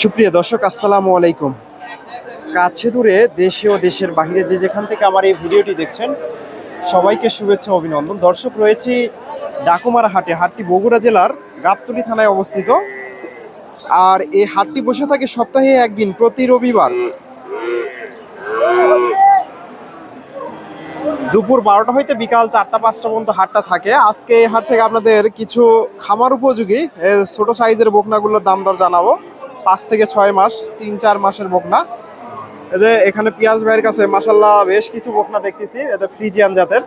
সুপ্রিয় দর্শক, আসসালামু আলাইকুম। কাছে দূরে দেশে ও দেশের বাইরে যে যেখান থেকে আমার এই ভিডিওটি দেখছেন, সবাইকে শুভেচ্ছা অভিনন্দন। দর্শক, রয়েছি ডাকুমারা হাটে, হাটটি বগুড়া জেলার গাবতলী থানায় অবস্থিত। আর এই হাটটি বসে থাকে সপ্তাহে একদিন, প্রতি রবিবার। দুপুর বারোটা হইতে বিকাল চারটা, পাঁচটা পর্যন্ত হাটটা থাকে। আজকে এই হাট থেকে আপনাদের কিছু খামার উপযোগী ছোট সাইজের বকনাগুলোর দাম দর জানাব। পাঁচ থেকে ছয় মাস, তিন, চার মাসের বকনা। যে এখানে পিয়াজ ভাইয়ের কাছে মাসাল্লাহ বেশ কিছু বকনা দেখতেছি এটা ফ্রিজিয়ান জাতের।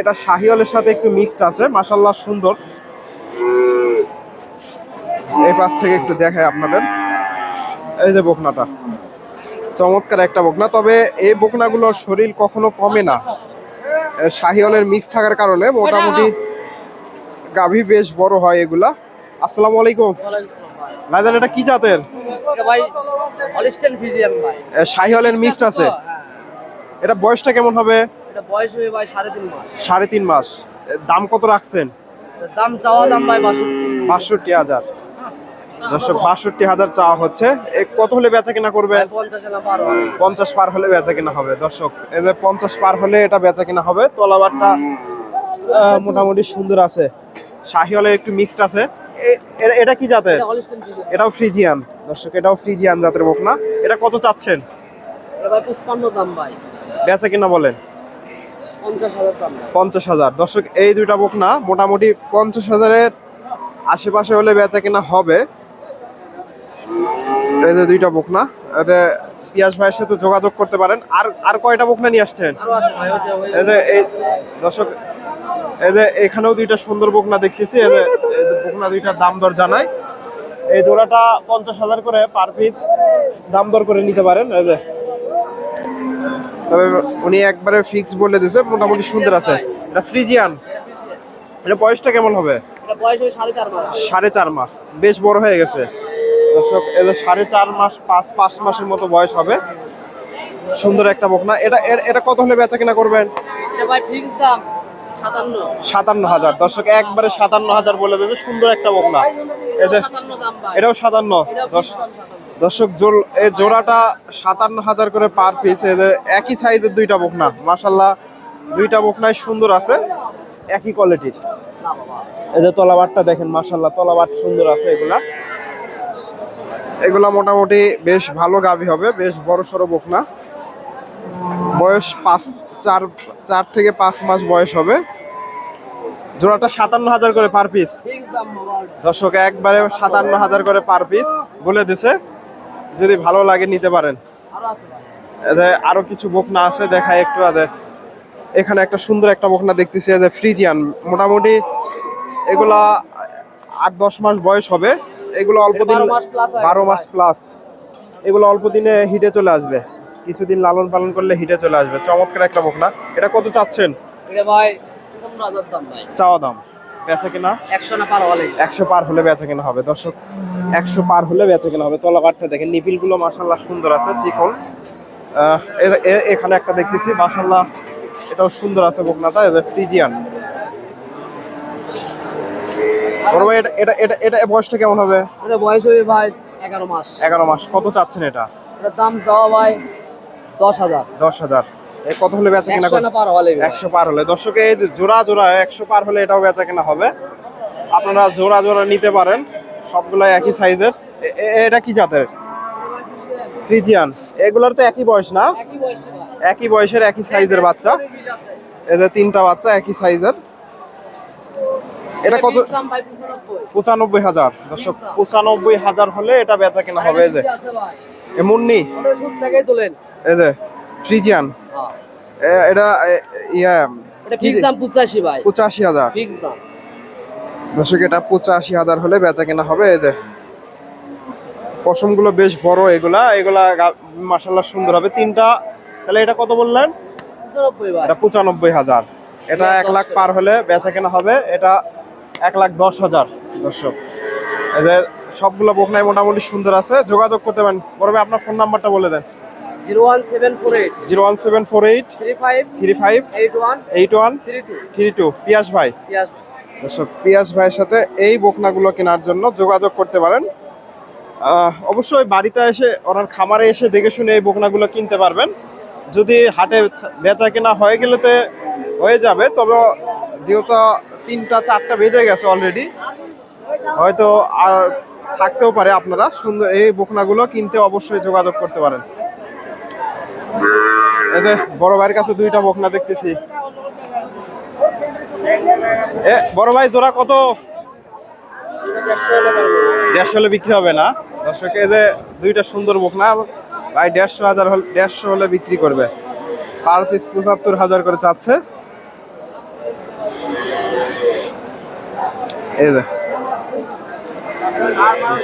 এটা শাহিওয়ালের সাথে একটু মিক্সড আছে মাসাল্লাহ সুন্দর। এই পাশ থেকে একটু দেখায় আপনাদের। এই যে বকনাটা। চমৎকার একটা বকনা। তবে এই বকনাগুলোর শরীর কখনো কমে না। শাহিওয়ালের মিক্স থাকার কারণে মোটামুটি গাভী বেশ বড় হয় এগুলা। আসসালামু আলাইকুম। ভাইজান এটা কি জাতের? এটা ভাই হলিস্টেন ফিজিয়াম ভাই। এ, শাহিওয়ালের মিক্সড আছে? হ্যাঁ। এটা বয়সটা কেমন হবে? এটা বয়স ভাই সাড়ে তিন মাস। দাম কত রাখছেন? দাম চাওয়া দাম ভাই বাষট্টি হাজার। দর্শক বাষট্টি হাজার চাওয়া হচ্ছে। এ কত হলে বেচা কিনা করবে? পঞ্চাশ পার হলে বেচা কিনা হবে। দর্শক এই যে পঞ্চাশ পার হলে এটা বেচা কিনা হবে। তলাবারটা মোটামুটি সুন্দর আছে। শাহিওয়ালের একটু মিক্সড আছে। এটা কি জাতের? এটাও ফ্রিজিয়ান দর্শক এটাও ফ্রিজিয়ান জাতের বকনা। এটা কত চাচ্ছেন? বেচা কিনা বলেন। পঞ্চাশ হাজার। দর্শক এই দুইটা বকনা মোটামুটি পঞ্চাশ হাজারের আশেপাশে হলে বেচা কিনা হবে। এই যে দুইটা বকনা এতে পিয়াস ভাইয়ের সাথে যোগাযোগ করতে পারেন। আর আর কয়টা বকনা নিয়ে আসছেন? এই যে এই দর্শক এই যে এখানেও দুইটা সুন্দর বকনা দেখতেছি এই যে বকনা দুইটার দাম দর জানাই। এই জোড়াটা পঞ্চাশ হাজার করে পার পিস দাম দর করে নিতে পারেন এই যে। তবে উনি একবারে ফিক্স বলে দিয়েছে মোটামুটি সুন্দর আছে। এটা ফ্রিজিয়ান। এটা বয়সটা কেমন হবে? এটা বয়স সাড়ে চার মাস। সাড়ে চার মাস। বেশ বড় হয়ে গেছে। দর্শক এটা সাড়ে চার মাস পাঁচ পাঁচ মাসের মতো বয়স হবে। সুন্দর একটা বকনা। এটা এটা কত হলে বেচা কিনা করবেন? সাতান্ন। হাজার। দর্শক একবারে সাতান্ন হাজার বলে দিয়েছে সুন্দর একটা বকনা। এটাও সাতান্ন দর্শক এই জোড়াটা সাতান্ন হাজার করে পার পিস একই সাইজের দুইটা বকনা। মাসাল্লাহ দুইটা বকনাই সুন্দর আছে। একই কোয়ালিটির এই যে তলাবারটা দেখেন মাসাল্লাহ তলাবার সুন্দর আছে এগুলা। এগুলা মোটামুটি বেশ ভালো গাভী হবে, বেশ বড় সড়ো বকনা। বয়স পাঁচ, চার চার থেকে পাঁচ মাস বয়স হবে। জোড়াটা সাতান্ন হাজার করে পার পিস দর্শক, একবারে সাতান্ন হাজার করে পার পিস বলে দিছে। যদি ভালো লাগে নিতে পারেন। আরও কিছু বকনা আছে দেখায় একটু এখানে একটা সুন্দর একটা বকনা দেখতেছি ফ্রিজিয়ান মোটামুটি এগুলা আট, দশ মাস বয়স হবে। এগুলো অল্প দিন বারো মাস প্লাস এগুলো অল্প দিনে হিটে চলে আসবে। কিছুদিন লালন পালন করলে হিটে চলে আসবে। চমৎকার একটা বকনা। এটা কত চাচ্ছেন? চাওয়া দাম। বেচা কিনা? একশো না পার হলে একশো পার হলে বেচা কেনা হবে। দর্শক একশো পার হলে বেচা কেনা হবে। তলাবারটা দেখেন নিপিলগুলো মাসাল্লাহ সুন্দর আছে চিকন। এখানে একটা দেখতেছি মাসাল্লাহ এটাও সুন্দর আছে বকনাটা ফ্রিজিয়ান বড় ভাই এটা এটা এটা এটা বয়সটা কেমন হবে? এটা বয়স হয়ে ভাই এগারো মাস। এগারো মাস। কত চাচ্ছেন এটা? এটার দাম চাওয়া ভাই দশ হাজার। দশ হাজার। এ কত হলে বেচা কেনা একশো পার হলে একশো দর্শকে এই যে জোড়া জোড়া একশো পার হলে এটাও বেচা কেনা হবে। আপনারা জোড়া জোড়া নিতে পারেন। সবগুলাই একই সাইজের। এটা কি জাতের? ফ্রিজিয়ান। এগুলোর তো একই বয়স না? একই বয়সে একই বয়সের একই সাইজের বাচ্চা। যে তিনটা বাচ্চা একই সাইজের। এটা কত? পঁচানব্বই। হাজার। দর্শক পঁচানব্বই হাজার হলে এটা বেচা কেনা হবে এই যে। মুন্নি এই যে ফ্রিজিয়ান। এটা ইয়া পঁচাশি হাজার। দর্শক এটা পঁচাশি হাজার হলে বেচা কেনা হবে এই যে। পশমগুলো বেশ বড় এগুলা এগুলা মাসাল্লাহ সুন্দর হবে। তিনটা তাহলে এটা কত বললেন? এটা পঁচানব্বই হাজার। এটা এক লাখ পার হলে বেচা কেনা হবে। এটা এক লাখ দশ হাজার দর্শক। এদের সবগুলো বকনাই মোটামুটি সুন্দর আছে। যোগাযোগ করতে পারেন। বড় ভাই আপনার ফোন নাম্বারটা বলে দেন। Zero one seven four eight. Zero one seven four eight. Three five. Three five. Eight one. Eight one. Three two. Three two. Piyas ভাই। পিয়াজ দর্শক পিয়াস ভাইয়ের সাথে এই বকনাগুলো কেনার জন্য যোগাযোগ করতে পারেন। অবশ্যই বাড়িতে এসে ওনার খামারে এসে দেখে শুনে এই বকনাগুলো কিনতে পারবেন। যদি হাটে বেচা কেনা হয়ে গেলেতে হয়ে যাবে তবে যেহেতু তিনটা, চারটা বেজে গেছে অলরেডি হয়তো আর থাকতেও পারে আপনারা। সুন্দর, এই বকনাগুলো কিনতে অবশ্যই যোগাযোগ করতে পারেন। যে বড় ভাইয়ের কাছে দুইটা বকনা দেখতেছি। এ, বড় ভাই, জোড়া কত? দেড়শো হলে বিক্রি হবে না। দর্শক যে দুইটা সুন্দর বকনা। ভাই, দেড়শো হাজার হলে দেড়শো হলে বিক্রি করবে। পার পিস পঁচাত্তর হাজার করে চাচ্ছে।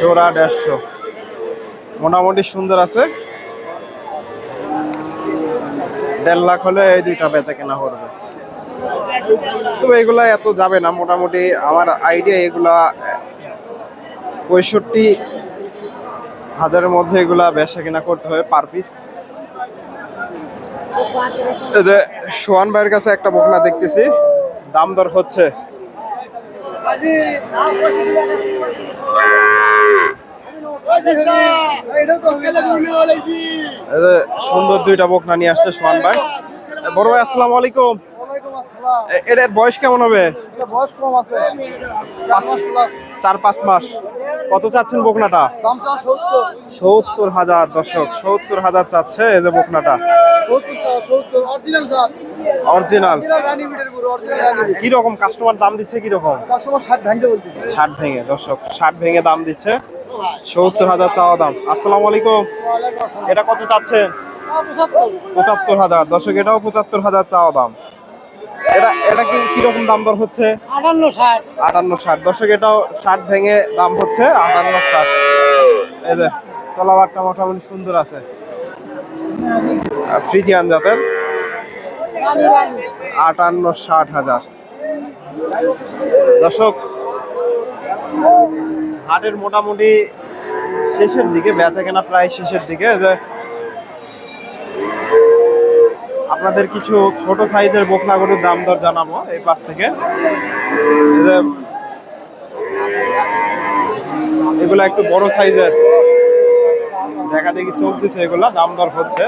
জোড়া দেড়শো। মোটামুটি সুন্দর আছে। দেড় লাখ হলে এই দুইটা বেচা কেনা করবে। তবে এগুলা এত যাবে না। মোটামুটি আমার আইডিয়া এগুলা, পঁয়ষট্টি হাজারের মধ্যে এগুলা বেচা কেনা করতে হবে পার পিস সোহান ভাইয়ের কাছে একটা বকনা দেখতেছি। দাম দর হচ্ছে সুন্দর দুইটা বকনা নিয়ে আসছে সোহান ভাই। বড় ভাই, আসসালামু আলাইকুম। এটার বয়স কেমন হবে? চার, পাঁচ মাস। কত চাচ্ছেন বকনাটা? সত্তর হাজার, দর্শক, সত্তর হাজার চাচ্ছে এই যে বকনাটা। অরিজিনাল কি রকম? কাস্টমার দাম দিচ্ছে কি রকম? কাস্টমার ষাট ভাঙতে বলতে ষাট ভেঙে দর্শক ষাট ভেঙে দাম দিচ্ছে। সত্তর হাজার চাওয়া দাম। আসসালামু আলাইকুম। এটা কত চাচ্ছেন? পঁচাত্তর হাজার। দর্শক এটাও পঁচাত্তর হাজার চাওয়া দাম। এটা এটা কি কীরকম দাম দর হচ্ছে? আটান্ন ষাট। আটান্ন ষাট। দর্শক এটাও ষাট ভেঙে দাম হচ্ছে আটান্ন ষাট। এই যে তলাবারটা মোটামুটি সুন্দর আছে। ফ্রিজিয়ান জাতের। আটান্ন ষাট হাজার। দর্শক, হাটের মোটামুটি শেষের দিকে বেচা কেনা প্রায় শেষের দিকে। আপনাদের কিছু ছোট সাইজের বকনা গরুর দাম দর জানাব এই পাশ থেকে। এগুলা একটু বড় সাইজের। দেখা দেখি চলতেছে এগুলা, দাম দর হচ্ছে।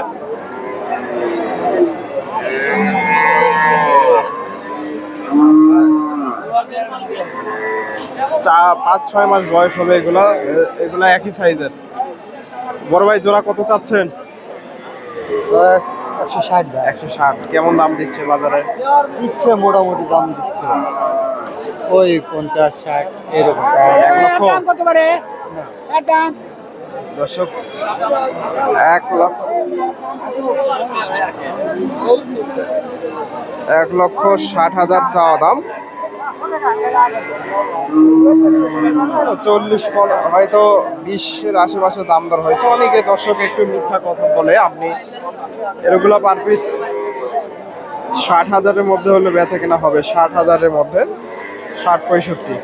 চা পাঁচ ছয় মাস বয়স হবে এগুলো। এগুলো একই সাইজের। বড় ভাই জোড়া কত চাচ্ছেন? একশো ষাট ভাই। একশো ষাট। কেমন দাম দিচ্ছে বাজারে? দিচ্ছে মোটামুটি দাম দিচ্ছে। ওই পঞ্চাশ ষাট এরকম। এক লক্ষ দর্শক এক লক্ষ এক লক্ষ ষাট হাজার চাওয়া দাম। চল্লিশ হয়তো বিশের আশেপাশে দাম দর হয়েছে। অনেকে দর্শক একটু মিথ্যা কথা বলে, আপনি এগুলো পার পিস ষাট হাজারের মধ্যে হলে বেচা কেনা হবে। ষাট হাজারের মধ্যে ষাট পঁয়ষট্টি।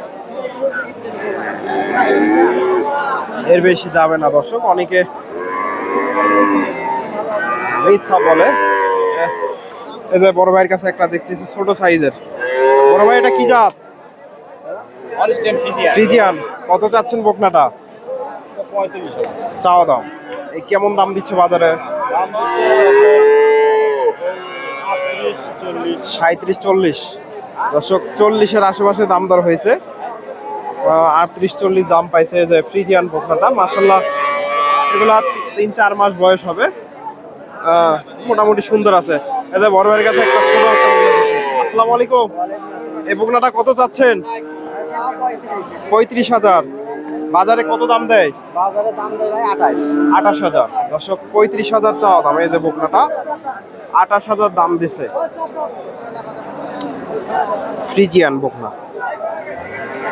এর বেশি যাবে না দর্শক, অনেকে মিথ্যা বলে। এই যে বড় ভাইয়ের কাছে একটা দেখতেছি, ছোট সাইজের। বড় ভাই, এটা কি জাত? ফ্রিজিয়ান। কত চাচ্ছেন বকনাটা? চাওয়া দাম। এই কেমন দাম দিচ্ছে বাজারে? সাঁত্রিশ চল্লিশ। দর্শক, চল্লিশের আশেপাশে দাম দর হয়েছে। আটত্রিশ চল্লিশ দাম পাইছে যে ফ্রিজিয়ান বকনাটা। মাসাল্লাহ এগুলা তিন চার মাস বয়স হবে। মোটামুটি সুন্দর আছে। এই যে বড় ভাইয়ের কাছে একটা ছোট আসসালামু আলাইকুম। এই বকনাটা কত চাচ্ছেন? পঁয়ত্রিশ হাজার। বাজারে কত দাম দেয়? বাজারে দাম দেয় ভাই আঠাশ। আঠাশ হাজার। দর্শক পঁয়ত্রিশ হাজার চাওয়া দাম এই যে বকনাটা। আঠাশ হাজার দাম দিছে। ফ্রিজিয়ান বকনা।